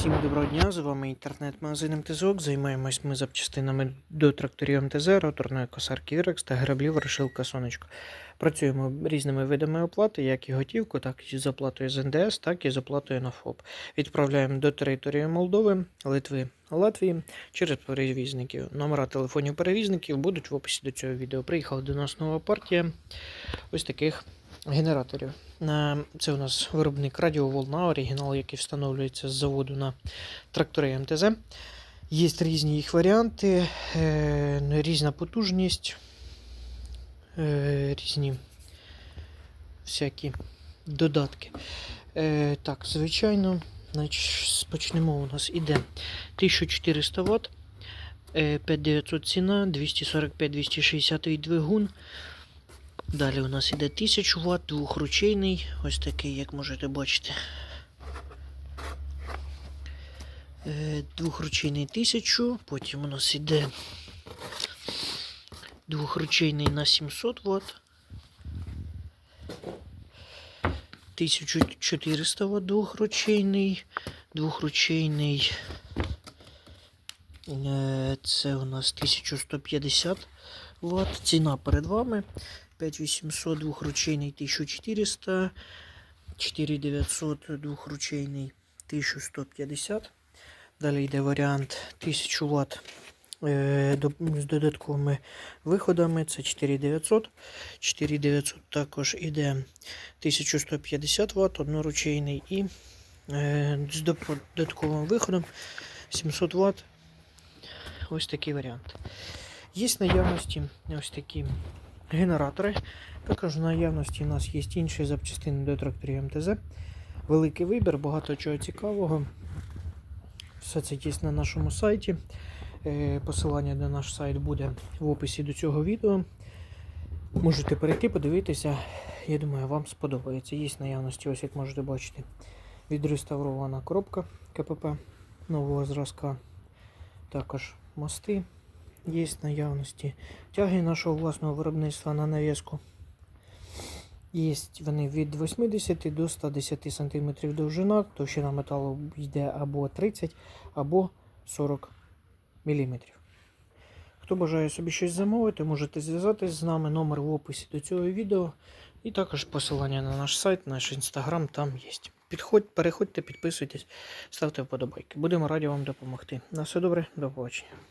Всім доброго дня, з вами інтернет-магазин МТЗОК. Займаємось ми запчастинами до тракторів МТЗ, роторної косарки Вірекс та граблів решилка Сонечко. Працюємо різними видами оплати, як і готівку, так і з оплатою з НДС, так і з оплатою на ФОП. Відправляємо до території Молдови, Литви, Латвії через перевізників. Номера телефонів перевізників будуть в описі до цього відео. Приїхала до нас нова партія ось таких генераторів. Це у нас виробник радіоволна, оригінал, який встановлюється з заводу на трактори МТЗ. Є різні їх варіанти, е, різна потужність, е, різні всякі додатки. Е, Так, звичайно, почнемо. У нас іде 1400 Вт, е, 5900 ціна, 245-260 двигун. Далі у нас іде 1000 Вт, двохручейний, ось такий, як можете бачити. Е, Двохручейний 1000, потім у нас іде двохручейний на 700 Вт. 1400 Вт двохручейний, двохручейний. е, Це у нас 1150 Вт. Ціна перед вами. 5800 двохручейний 1400, 4900 двохручейний 1150. Далі йде варіант 1000 Вт з додатковими виходами. Це 4900. 4900 також іде 1150 Вт одноручейний і е, з додатковим виходом 700 Вт. Ось такий варіант. Є наявності ось такі генератори. Також в наявності у нас є інші запчастини до тракторів МТЗ. Великий вибір, багато чого цікавого. Все це є на нашому сайті. Е, Посилання на наш сайт буде в описі до цього відео. Можете перейти, подивитися. Я думаю, вам сподобається. Є наявності, ось як можете бачити, відреставрована коробка КПП нового зразка. Також мости є наявності. Тяги нашого власного виробництва на нав'язку. Є вони від 80 до 110 см довжина, товщина металу йде або 30, або 40 мм. Хто бажає собі щось замовити, можете зв'язатись з нами. Номер в описі до цього відео. І також посилання на наш сайт, наш інстаграм там є. Підходь, переходьте, підписуйтесь, ставте вподобайки. Будемо раді вам допомогти. На все добре, до побачення.